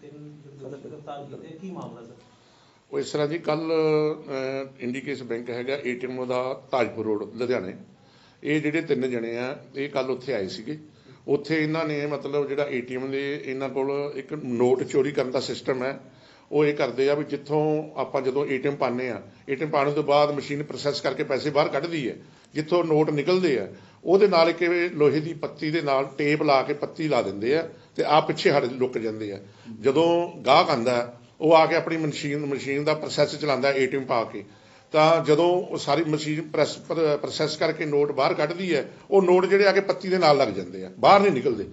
ਤਿੰਨ ਦੋਸ਼ੀ ਗ੍ਰਿਫਤਾਰ ਕੀਤੇ ਕੀ ਮਾਮਲਾ ਸਰ? ਉਹ ਇਸ ਤਰ੍ਹਾਂ ਜੀ ਕੱਲ ਇੰਡੀਕੇਸ ਬੈਂਕ ਹੈਗਾ ਏਟੀਐਮ ਦਾ ਤਾਜਪੁਰ ਰੋਡ ਲੁਧਿਆਣੇ। ਇਹ ਜਿਹੜੇ ਤਿੰਨ ਜਣੇ ਆ ਇਹ ਕੱਲ ਉੱਥੇ ਆਏ ਸੀਗੇ। ਉੱਥੇ ਇਹਨਾਂ ਨੇ ਮਤਲਬ ਜਿਹੜਾ ਏਟੀਐਮ ਦੇ ਇਹਨਾਂ ਕੋਲ ਇੱਕ ਨੋਟ ਚੋਰੀ ਕਰਨ ਦਾ ਸਿਸਟਮ ਹੈ। ਉਹ ਇਹ ਕਰਦੇ ਆ ਵੀ ਜਿੱਥੋਂ ਆਪਾਂ ਜਦੋਂ ਏਟੀਐਮ ਪਾਉਂਦੇ ਆ ਏਟੀਐਮ ਪਾਉਣ ਤੋਂ ਬਾਅਦ ਮਸ਼ੀਨ ਪ੍ਰੋਸੈਸ ਕਰਕੇ ਪੈਸੇ ਬਾਹਰ ਕੱਢਦੀ ਹੈ। ਜਿੱਥੋਂ ਨੋਟ ਨਿਕਲਦੇ ਆ ਉਹਦੇ ਨਾਲ ਇੱਕ ਲੋਹੇ ਦੀ ਪੱਤੀ ਦੇ ਨਾਲ ਟੇਪ ਲਾ ਕੇ ਪੱਤੀ ਲਾ ਦਿੰਦੇ ਆ ਤੇ ਆ ਪਿੱਛੇ ਹਟ ਲੁੱਕ ਜਾਂਦੇ ਆ। ਜਦੋਂ ਗਾਹਕ ਆਂਦਾ ਉਹ ਆ ਕੇ ਆਪਣੀ ਮਸ਼ੀਨ ਮਸ਼ੀਨ ਦਾ ਪ੍ਰੋਸੈਸ ਚਲਾਉਂਦਾ ਏਟੀਐਮ ਪਾ ਕੇ। ਤਾਂ ਜਦੋਂ ਉਹ ਸਾਰੀ ਮਸ਼ੀਨ ਪ੍ਰੈਸ ਪ੍ਰੋਸੈਸ ਕਰਕੇ ਨੋਟ ਬਾਹਰ ਕੱਢਦੀ ਹੈ, ਉਹ ਨੋਟ ਜਿਹੜੇ ਆ ਕੇ ਪੱਤੀ ਦੇ ਨਾਲ ਲੱਗ ਜਾਂਦੇ ਆ, ਬਾਹਰ ਨਹੀਂ ਨਿਕਲਦੇ।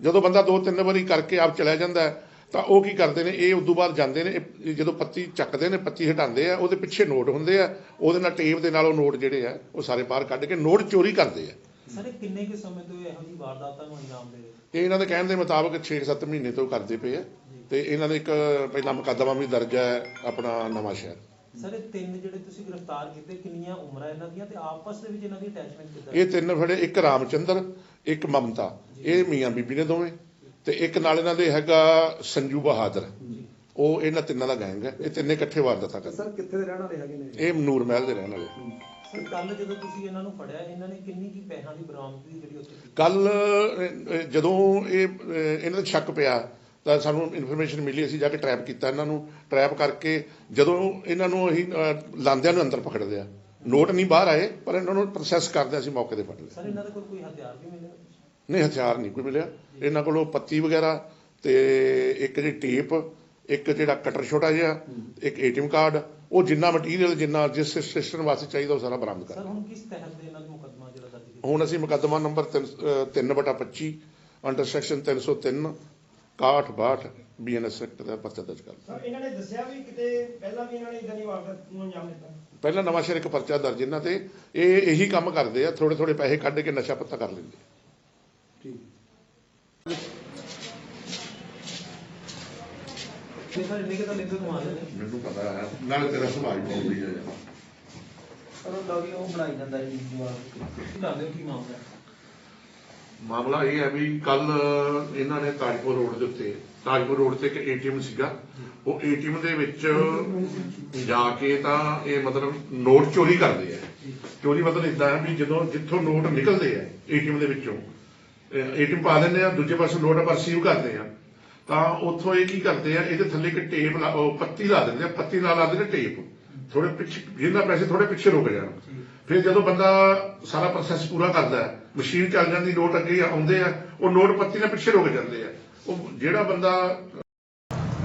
ਜਦੋਂ ਬੰਦਾ ਦੋ ਤਿੰਨ ਵਾਰੀ ਕਰਕੇ ਆਪ ਚਲਾ ਜਾਂਦਾ ਤਾਂ ਉਹ ਕੀ ਕਰਦੇ ਨੇ, ਇਹ ਉਦੋਂ ਬਾਅਦ ਜਾਂਦੇ ਨੇ, ਇਹ ਜਦੋਂ ਪੱਤੀ ਚੱਕਦੇ ਨੇ, ਪੱਤੀ ਹਟਾਉਂਦੇ ਆ, ਉਹਦੇ ਪਿੱਛੇ ਨੋਟ ਹੁੰਦੇ ਆ, ਉਹਦੇ ਨਾਲ ਟੇਪ ਦੇ ਨਾਲ ਉਹ ਨੋਟ ਜਿਹੜੇ ਆ, ਉਹ ਸਾਰੇ ਬਾਹਰ ਕੱਢ ਕੇ ਨੋਟ ਚੋਰੀ ਕਰਦੇ ਆ। ਸਰ ਇਹ ਕਿੰਨੇ ਕੁ ਸਮੇਂ ਤੋਂ ਇਹੋ ਜਿਹੀ ਵਾਰਦਾਤਾਂ ਨੂੰ ਅੰਜਾਮ ਦੇ ਰਹੇ? ਇਹ ਇਹਨਾਂ ਦੇ ਕਹਿਣ ਦੇ ਮੁਤਾਬਕ 6-7 ਮਹੀਨੇ ਤੋਂ ਕਰਦੇ ਪਏ ਆ ਤੇ ਇਹਨਾਂ ਦੇ ਇੱਕ ਪਹਿਲਾ ਮੁਕੱਦਮਾ ਵੀ ਦਰਜ ਹੈ ਆਪਣਾ ਨਵਾਂ ਸ਼ਹਿਰ। ਸਰ ਇਹ ਤਿੰਨ ਜਿਹੜੇ ਤੁਸੀਂ ਗ੍ਰਿਫਤਾਰ ਕੀਤੇ ਕਿੰਨੀਆਂ ਉਮਰਾਂ ਇਹਨਾਂ ਦੀਆਂ ਤੇ ਆਪਸ ਦੇ ਵਿੱਚ ਇਹਨਾਂ ਦੀ ਅਟੈਚਮੈਂਟ ਕਿੱਦਾਂ ਇਹ ਤਿੰਨ ਫੜੇ ਇੱਕ ਰਾਮਚੰਦਰ ਇੱਕ ਮਮਤਾ। ਇਹ ਮੀਆਂ ਬੀਬੀ ਨੇ ਦੋਵੇਂ ਤੇ ਇੱਕ ਨਾਲ ਇਹਨਾਂ ਦੇ ਹੈਗਾ ਸੰਜੂ ਬਹਾਦਰ। ਉਹ ਇਹਨਾਂ ਤਿੰਨਾਂ ਦਾ ਗੈਂਗ ਹੈ। ਇਹ ਤਿੰਨੇ ਇਕੱਠੇ ਵਾਰਦਾਤਾਂ ਕਰਦੇ। ਸਰ ਕਿੱਥੇ ਦੇ ਰਹਿਣ ਵਾਲੇ ਹੈਗੇ ਨੇ? ਇਹ ਨੂਰ ਮਹਿਲ ਦੇ ਰਹਿਣ ਵਾਲੇ। ਕੱਲ ਜਦੋਂ ਤੁਸੀਂ ਇਹਨਾਂ ਨੂੰ ਫੜਿਆ ਇਹਨਾਂ ਨੇ ਕਿੰਨੀ ਕੀ ਪੈਸਿਆਂ ਦੀ ਬਰਾਮਦਗੀ ਜਿਹੜੀ ਉੱਥੇ ਕੀਤੀ? ਕੱਲ ਜਦੋਂ ਇਹ ਇਹਨਾਂ ਦਾ ਸ਼ੱਕ ਪਿਆ ਤਾਂ ਸਾਨੂੰ ਇਨਫੋਰਮੇਸ਼ਨ ਮਿਲੀ ਅਸੀਂ ਜਾ ਕੇ ਟਰੈਪ ਕੀਤਾ ਇਹਨਾਂ ਨੂੰ। ਟਰੈਪ ਕਰਕੇ ਜਦੋਂ ਇਹਨਾਂ ਨੂੰ ਅਸੀਂ ਲਾਂਦਿਆਂ ਨੂੰ ਅੰਦਰ ਪਕੜ ਲਿਆ ਨੋਟ ਨਹੀਂ ਬਾਹਰ ਆਏ ਪਰ ਇਹਨਾਂ ਨੂੰ ਪ੍ਰੋਸੈਸ ਕਰਦੇ ਅਸੀਂ ਮੌਕੇ ਤੇ ਫੜ ਲਿਆ। ਸਰ ਇਹਨਾਂ ਦੇ ਕੋਲ ਕੋਈ ਹਥਿਆਰ ਵੀ ਮਿਲੇ ਨਹੀਂ ਹਥਿਆਰ ਨਹੀਂ ਕੋਈ ਮਿਲਿਆ। ਇਹਨਾਂ ਕੋਲੋਂ ਪੱਤੀ ਵਗੈਰਾ ਤੇ ਇੱਕ ਜਿਹੜੀ ਟੇਪ ਇੱਕ ਜਿਹੜਾ ਕਟਰ ਛੋਟਾ ਜਿਹਾ ਇੱਕ ਏਟੀਐਮ ਕਾਰਡ ਉਹ ਜਿੰਨਾ ਮਟੀਰੀਅਲ ਜਿੰਨਾ ਜਿਸ ਸਿਸਟਮ ਵਾਸਤੇ ਚਾਹੀਦਾ ਉਹ ਸਾਰਾ ਬਰਾਮਦ ਕਰ। ਸਰ ਹੁਣ ਕਿਸ ਤਹਿਤ ਦੇ ਇਹਨਾਂ ਦਾ ਮੁਕੱਦਮਾ ਜਿਹੜਾ ਦਰਜ ਕੀਤਾ? ਹੁਣ ਅਸੀਂ ਮੁਕੱਦਮਾ ਨੰਬਰ 3 ਬਟਾ 25 ਅੰਡਰ ਸੈਕਸ਼ਨ 303 61 62 ਬੀਐਨਐਸ ਐਕਟ ਦਾ ਪਰਚਾ ਦਰਜ ਕਰ ਸਰ ਇਹਨਾਂ ਨੇ ਦੱਸਿਆ ਵੀ ਕਿਤੇ ਪਹਿਲਾਂ ਵੀ ਇਹਨਾਂ ਨੇ ਇਦਾਂ ਦੀ ਵਾਰਦਾਤ ਨੂੰ ਅੰਜਾਮ ਦਿੱਤਾ? ਪਹਿਲਾਂ ਨਵਾਂ ਸ਼ਹਿਰ ਇੱਕ ਪਰਚਾ ਦਰਜ ਇਹਨਾਂ ਤੇ ਇਹ ਇਹੀ ਕੰਮ ਕਰਦੇ ਆ ਥੋੜੇ ਥੋੜੇ ਪੈਸੇ ਕੱਢ ਕੇ ਨਸ਼ਾ ਪੱਤਾ ਕਰ ਲੈਂਦੇ। ਠੀਕ। ਨਹੀਂ ਸਰ ਇੰਨੇ ਕਿ ਤਾਂ ਲਿੰਕ ਕਮਾ ਲੈਂਦੇ ਮੈਨੂੰ ਪਤਾ ਹੈ ਨਾਲ ਤੇਰਾ ਸੁਭਾਅ ਹੀ ਬਹੁਤ ਵਧੀਆ ਹੈ। ਸਰ ਉਹ ਡੌਗੀ ਉਹ ਬਣਾਈ ਜਾਂਦਾ ਹੈ ਜਵਾਬ। ਦੱਸ ਦਿਓ ਕੀ ਮਾਮਲਾ ਹੈ। ਮਾਮਲਾ ਇਹ ਹੈ ਵੀ ਕੱਲ ਇਹਨਾਂ ਨੇ ਤਾਜਪੁਰ ਰੋਡ ਦੇ ਉੱਤੇ ਤਾਜਪੁਰ ਰੋਡ ਤੇ ਇੱਕ ਏਟੀਐਮ ਸੀਗਾ। ਉਹ ਏਟੀਐਮ ਦੇ ਵਿੱਚ ਜਾ ਕੇ ਤਾਂ ਇਹ ਮਤਲਬ ਨੋਟ ਚੋਰੀ ਕਰਦੇ ਆ। ਚੋਰੀ ਮਤਲਬ ਇਦਾਂ ਹੈ ਵੀ ਜਦੋਂ ਜਿੱਥੋਂ ਨੋਟ ਨਿਕਲਦੇ ਆ ਏਟੀਐਮ ਦੇ ਵਿੱਚੋਂ ਏਟੀਐਮ ਪਾ ਦਿੰਦੇ ਆ ਦੂਜੇ ਪਾਸੇ ਨੋਟ ਆਪਾਂ ਰਿਸੀਵ ਕਰਦੇ ਆ। ਤਾਂ ਉੱਥੋਂ ਇਹ ਕੀ ਕਰਦੇ ਆ ਇਹਦੇ ਥੱਲੇ ਇੱਕ ਟੇਪ ਲਾ ਉਹ ਪੱਤੀ ਲਾ ਦਿੰਦੇ ਆ ਪੱਤੀ ਨਾਲ ਲਾ ਦਿੰਦੇ ਟੇਪ। ਥੋੜੇ ਪਿੱਛੇ ਜਿੰਨਾ ਪੈਸੇ ਥੋੜੇ ਪਿੱਛੇ ਰੁਕ ਜਾਣ। ਫਿਰ ਜਦੋਂ ਬੰਦਾ ਸਾਰਾ ਪ੍ਰੋਸੈਸ ਪੂਰਾ ਕਰਦਾ ਹੈ ਮਸ਼ੀਨ ਚੱਲ ਜਾਂਦੀ ਨੋਟ ਅੱਗੇ ਆਉਂਦੇ ਆ ਉਹ ਨੋਟ ਪੱਤੀ ਨਾਲ ਪਿੱਛੇ ਰੁਕ ਜਾਂਦੇ ਆ। ਉਹ ਜਿਹੜਾ ਬੰਦਾ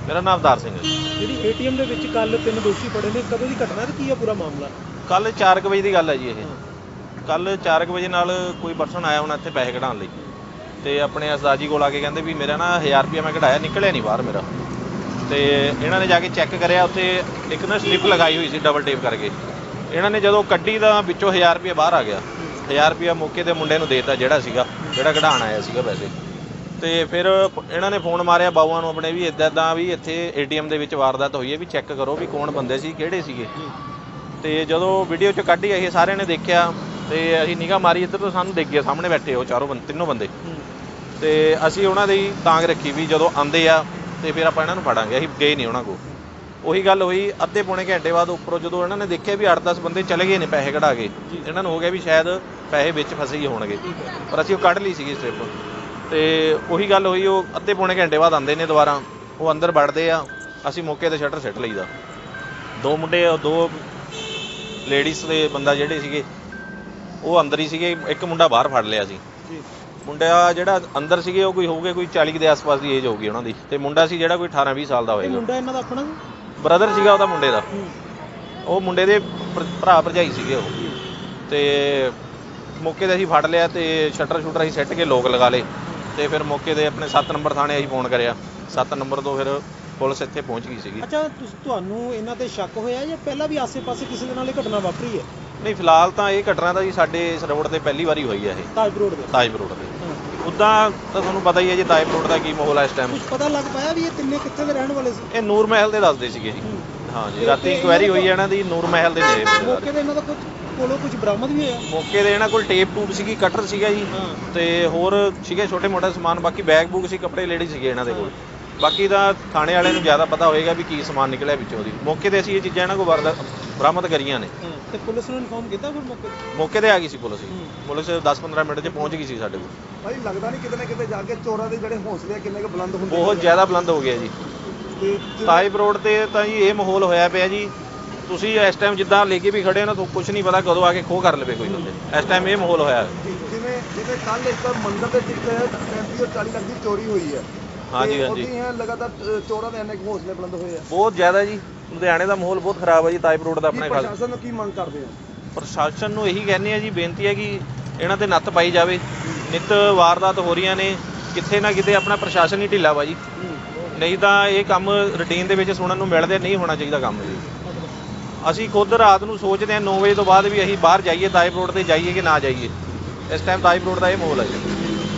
ਮੇਰਾ ਨਾਮ ਅਵਤਾਰ ਸਿੰਘ ਹੈ। ਜਿਹੜੀ ਏਟੀਐਮ ਦੇ ਵਿੱਚ ਕੱਲ ਤਿੰਨ ਦੋਸ਼ੀ ਫੜੇ ਨੇ ਕਦੋਂ ਦੀ ਘਟਨਾ ਤੇ ਕੀ ਆ ਪੂਰਾ ਮਾਮਲਾ? ਕੱਲ 4 ਵਜੇ ਦੀ ਗੱਲ ਹੈ ਜੀ ਇਹ। ਕੱਲ 4 ਵਜੇ ਨਾਲ ਕੋਈ ਪਰਸਨ ਆਇਆ ਹੁਣ ਇੱਥੇ ਪੈਸੇ ਕਢਾਉਣ ਲਈ। ਤੇ ਆਪਣੇ ਅਸਦਾਜੀ ਕੋਲ ਆ ਕੇ ਕਹਿੰਦੇ ਵੀ ਮੇਰਾ ਨਾ 1000 ਰੁਪਇਆ ਮੈਂ ਕਢਾਇਆ, ਨਿਕਲਿਆ ਨਹੀਂ ਬਾਹਰ ਮੇਰਾ। ਤੇ ਇਹਨਾਂ ਨੇ ਜਾ ਕੇ ਚੈੱਕ ਕਰਿਆ, ਉੱਥੇ ਇੱਕ ਨਾ ਸਲਿੱਪ ਲਗਾਈ ਹੋਈ ਸੀ ਡਬਲ ਟੇਪ ਕਰਕੇ। ਇਹਨਾਂ ਨੇ ਜਦੋਂ ਕੱਢੀ ਤਾਂ ਵਿੱਚੋਂ 1000 ਰੁਪਇਆ ਬਾਹਰ ਆ ਗਿਆ। 1000 ਰੁਪਇਆ ਮੌਕੇ ਤੇ ਮੁੰਡੇ ਨੂੰ ਦੇਤਾ ਜਿਹੜਾ ਸੀਗਾ, ਜਿਹੜਾ ਕਢਾਉਣ ਆਇਆ ਸੀਗਾ ਪੈਸੇ। ਤੇ ਫਿਰ ਇਹਨਾਂ ਨੇ ਫੋਨ ਮਾਰਿਆ ਬਾਊਆਂ ਨੂੰ ਆਪਣੇ ਵੀ ਇਦਾਂ ਇਦਾਂ ਵੀ ਇੱਥੇ ਏਟੀਐਮ ਦੇ ਵਿੱਚ ਵਾਰਦਾਤ ਹੋਈ ਹੈ, ਵੀ ਚੈੱਕ ਕਰੋ ਵੀ ਕੌਣ ਬੰਦੇ ਸੀ, ਕਿਹੜੇ ਸੀਗੇ। ਤੇ ਜਦੋਂ ਵੀਡੀਓ ਚ ਕੱਢੀ ਅਸੀਂ ਸਾਰਿਆਂ ਨੇ ਦੇਖਿਆ, ਤੇ ਅਸੀਂ ਨਿਗਾਹ ਮਾਰੀ, ਇੱਧਰ ਤੋਂ ਸਾਨੂੰ ਦੇਖ ਗਿਆ ਸਾਹਮਣੇ ਬੈਠੇ ਉਹ ਚਾਰੋਂ ਬੰਦੇ ਤਿੰਨੋਂ ਬੰਦੇ। ਤੇ ਅਸੀਂ ਉਹਨਾਂ ਦੀ ਤਾਂਗ ਰੱਖੀ ਵੀ ਜਦੋਂ ਆਂਦੇ ਆ ਤੇ ਫਿਰ ਆਪਾਂ ਇਹਨਾਂ ਨੂੰ ਫੜਾਂਗੇ ਅਸੀਂ ਗਏ ਨਹੀਂ ਉਹਨਾਂ ਕੋਲ। ਉਹੀ ਗੱਲ ਹੋਈ ਅੱਧੇ ਪੌਣੇ ਘੰਟੇ ਬਾਅਦ ਉੱਪਰੋਂ ਜਦੋਂ ਇਹਨਾਂ ਨੇ ਦੇਖਿਆ ਵੀ 8-10 ਬੰਦੇ ਚਲੇ ਗਏ ਨੇ ਪੈਸੇ ਕਢਾ ਕੇ ਇਹਨਾਂ ਨੂੰ ਹੋ ਗਿਆ ਵੀ ਸ਼ਾਇਦ ਪੈਸੇ ਵਿੱਚ ਫਸੇ ਹੀ ਹੋਣਗੇ। ਪਰ ਅਸੀਂ ਉਹ ਕੱਢ ਲਈ ਸੀਗੀ ਸਟ੍ਰਿਪ ਤੇ ਉਹੀ ਗੱਲ ਹੋਈ ਉਹ ਅੱਧੇ ਪੌਣੇ ਘੰਟੇ ਬਾਅਦ ਆਂਦੇ ਨੇ ਦੁਬਾਰਾ ਉਹ ਅੰਦਰ ਵੜਦੇ ਆ ਅਸੀਂ ਮੌਕੇ ਤੇ ਸ਼ਟਰ ਸਿੱਟ ਲਈਦਾ। ਦੋ ਮੁੰਡੇ ਦੋ ਲੇਡੀਜ਼ ਦੇ ਬੰਦਾ ਜਿਹੜੇ ਸੀਗੇ ਉਹ ਅੰਦਰ ਹੀ ਸੀਗੇ ਇੱਕ ਮੁੰਡਾ ਬਾਹਰ ਫੜ ਲਿਆ ਸੀ। ਜੀ। ਮੁੰਡਾ ਜਿਹੜਾ ਅੰਦਰ ਸੀਗੇ ਉਹ ਕੋਈ ਹੋਊਗੇ ਕੋਈ 40 ਦੇ ਆਸ-ਪਾਸ ਦੀ ਏਜ ਹੋਊਗੀ ਉਹਨਾਂ ਦੀ। ਤੇ ਮੁੰਡਾ ਸੀ ਜਿਹੜਾ ਕੋਈ 18-20 ਸਾਲ ਦਾ ਹੋਏਗਾ। ਮੁੰਡਾ ਇਹਨਾਂ ਦਾ ਆਪਣਾ ਬ੍ਰਦਰ ਸੀਗਾ ਉਹਦਾ ਮੁੰਡੇ ਦਾ। ਉਹ ਮੁੰਡੇ ਦੇ ਭਰ- ਭਰਾ ਭਰਜਾਈ ਸੀਗੇ ਉਹ। ਤੇ ਮੌਕੇ ਤੇ ਅਸੀਂ ਫੜ ਲਿਆ ਤੇ ਸ਼ਟਰ ਸ਼ੂਟਰ ਅਸੀਂ ਸੱਟ ਕੇ ਲੋਕ ਲਗਾ ਲਏ। ਤੇ ਫਿਰ ਮੌਕੇ ਤੇ ਆਪਣੇ 7 ਨੰਬਰ ਥਾਣੇ ਅਸੀਂ ਫੋਨ ਕਰਿਆ। 7 ਨੰਬਰ ਤੋਂ ਫਿਰ ਪੁਲਿਸ ਇੱਥੇ ਪਹੁੰਚ ਗਈ ਸੀਗੀ। ਅੱਛਾ ਤੁਹਾਨੂੰ ਇਹਨਾਂ ਤੇ ਸ਼ੱਕ ਹੋਇਆ ਜਾਂ ਪਹਿਲਾਂ ਵੀ ਆਸੇ-ਪਾਸੇ ਕਿਸੇ ਦੇ ਨਾਲ ਇਹ ਘਟਨਾ ਵਾਪਰੀ ਹੈ? ਨਹੀਂ ਫਿਲਹਾਲ ਤਾਂ ਇਹ ਘਟਨਾ ਤਾਂ ਜੀ ਸਾਡੇ ਇਸ ਰੋਡ ਤੇ ਪਹਿਲੀ ਵਾਰੀ ਹੋਈ ਹੈ ਇਹ। ਤਾਜਪੁਰ ਰੋਡ ਦੇ ਤਾਜਪੁਰ ਰੋਡ ਤੇ। ਉਦਾਂ ਤਾਂ ਤੁਹਾਨੂੰ ਪਤਾ ਹੀ ਹੈ ਜੀ ਰੋਡ ਦਾ ਕੀ ਮਾਹੌਲ ਹੈ ਇਸ ਟਾਈਮ ਕੁਝ ਪਤਾ ਲੱਗ ਪਾਇਆ ਵੀ ਇਹ ਤਿੰਨੇ ਕਿੱਥੇ ਦੇ ਰਹਿਣ ਵਾਲੇ ਸੀ? ਇਹ ਨੂਰ ਮਹਿਲ ਦੇ ਦੱਸਦੇ ਸੀਗੇ ਜੀ। ਹੂੰ। ਜੀ ਰਾਤੀ ਇਨਕੁਆਇਰੀ ਹੋਈ ਹੈ ਇਹਨਾਂ ਦੀ ਨੂਰ ਮਹਿਲ ਦੇ ਨੇੜੇ ਬੰਦੇ ਮੌਕੇ ਤੇ ਇਹਨਾਂ ਦਾ ਕੁਝ ਕੋਲੋਂ ਕੁਝ ਬਰਾਮਦ ਵੀ ਹੋਇਆ? ਮੌਕੇ ਤੇ ਇਹਨਾਂ ਕੋਲ ਟੇਪ ਟੂਪ ਸੀਗੀ ਕਟਰ ਸੀਗਾ ਜੀ। ਤੇ ਹੋਰ ਸੀਗੇ ਛੋਟੇ ਮੋਟੇ ਸਮਾਨ ਬਾਕੀ ਬੈਗ ਬੂਗ ਸੀ ਕੱਪੜੇ ਲੇਡੀ ਸੀਗੇ ਇਹਨਾਂ ਦੇ ਕੋਲ। ਬਾਕੀ ਤਾਂ ਥਾਣੇ ਵਾਲਿਆਂ ਨੂੰ ਜ਼ਿਆਦਾ ਪਤਾ ਹੋਏਗਾ ਵੀ ਕੀ ਸਮਾਨ ਨਿਕਲਿਆ ਵਿੱਚੋਂ ਦੀ। ਮੌਕੇ ਤੇ ਅਸੀਂ ਇਹ ਚੀਜ਼ਾਂ ਇਹਨਾਂ ਕੋਲ ਵਾਰਦਾ ਬਰਾਮਦ ਕਰੀਆਂ ਨੇ। ਤੇ ਪੁਲਿਸ ਨੂੰ ਇਨਫੋਰਮ ਕੀਤਾ ਫਿਰ ਮੌਕੇ ਤੇ? ਮੌਕੇ ਤੇ ਆ ਗਈ ਸੀ ਪੁਲਿਸ ਪੁਲਿਸ 10-15 ਮਿੰਟ 'ਚ ਪਹੁੰਚ ਗਈ ਸੀ ਸਾਡੇ ਕੋਲ। ਭਾਈ ਲੱਗਦਾ ਨਹੀਂ ਕਿਤੇ ਨਾ ਕਿਤੇ ਜਾ ਕੇ ਚੋਰਾਂ ਦੇ ਜਿਹੜੇ ਹੌਸਲੇ ਆ ਕਿੰਨੇ ਕੁ ਬੁਲੰਦ ਹੁੰਦੇ ਬਹੁਤ ਜ਼ਿਆਦਾ ਬੁਲੰਦ ਹੋ ਗਿਆ ਜੀ। ਤੇ ਰੋਡ ਤੇ ਤਾਂ ਜੀ ਇਹ ਮਾਹੌਲ ਹੋਇਆ ਪਿਆ ਜੀ। ਤੁਸੀਂ ਇਸ ਟਾਈਮ ਜਿੱਦਾਂ ਲੈ ਕੇ ਵੀ ਖੜੇ ਹੋ ਨਾ ਤਾਂ ਕੁਝ ਨਹੀਂ ਪਤਾ ਕਦੋਂ ਆ ਕੇ ਖੋਹ ਕਰ ਲਵੇ ਕੋਈ ਬੰਦੇ। ਇਸ ਟਾਈਮ ਇਹ ਮਾਹੌਲ ਹੋਇਆ। ਹੈ। ਜਿਵੇਂ ਜਿਵੇਂ ਕੱਲ ਇੱਕ ਮੰਦਰ ਦੇ ਵਿੱਚ 35 ਔਰ 40 ਲੱਖ ਦੀ ਚੋਰੀ ਹੋਈ ਹੈ। ਹਾਂਜੀ, ਤੇ ਹਾਂਜੀ। ਉਹਦੀ ਹੈ ਲਗਾਤਾਰ ਅ, ਚੋਰਾਂ ਦੇ ਇੰਨੇ ਕੁ ਹੌਸਲੇ ਬੁਲੰਦ ਹੋਏ ਆ। ਬਹੁਤ ਜ਼ਿਆਦਾ ਜੀ। ਲੁਧਿਆਣੇ ਦਾ ਮਾਹੌਲ ਬਹੁਤ ਖਰਾਬ ਹੈ ਜੀ ਤਾਈਪ ਰੋਡ ਦਾ ਆਪਣੇ ਪ੍ਰਸ਼ਾਸਨ ਨੂੰ ਕੀ ਮੰਗ ਕਰਦੇ ਆ? ਪ੍ਰਸ਼ਾਸਨ ਨੂੰ ਇਹੀ ਕਹਿੰਦੇ ਆ ਜੀ ਬੇਨਤੀ ਹੈ ਕਿ ਇਹਨਾਂ ਤੇ ਨੱਥ ਪਾਈ ਜਾਵੇ। ਨਿਤ ਵਾਰਦਾਤ ਹੋ ਰਹੀਆਂ ਨੇ ਕਿਤੇ ਨਾ ਕਿਤੇ ਆਪਣਾ ਪ੍ਰਸ਼ਾਸਨ ਹੀ ਢਿੱਲਾ ਵਾ ਜੀ। ਨਹੀਂ ਤਾਂ ਇਹ ਕੰਮ ਰੁਟੀਨ ਦੇ ਵਿੱਚ ਸੁਣਨ ਨੂੰ ਮਿਲਦੇ ਨਹੀਂ ਹੋਣਾ ਚਾਹੀਦਾ ਕੰਮ ਜੀ। ਅਸੀਂ ਖੁਦ ਰਾਤ ਨੂੰ ਸੋਚਦੇ ਹਾਂ 9 ਵਜੇ ਤੋਂ ਬਾਅਦ ਵੀ ਅਸੀਂ ਬਾਹਰ ਜਾਈਏ ਤਾਈਪ ਰੋਡ ਤੇ ਜਾਈਏ ਕਿ ਨਾ ਜਾਈਏ। ਇਸ ਟਾਈਮ ਤਾਈਪ ਰੋਡ ਦਾ ਇਹ ਮਾਹੌਲ ਹੈ ਜੀ।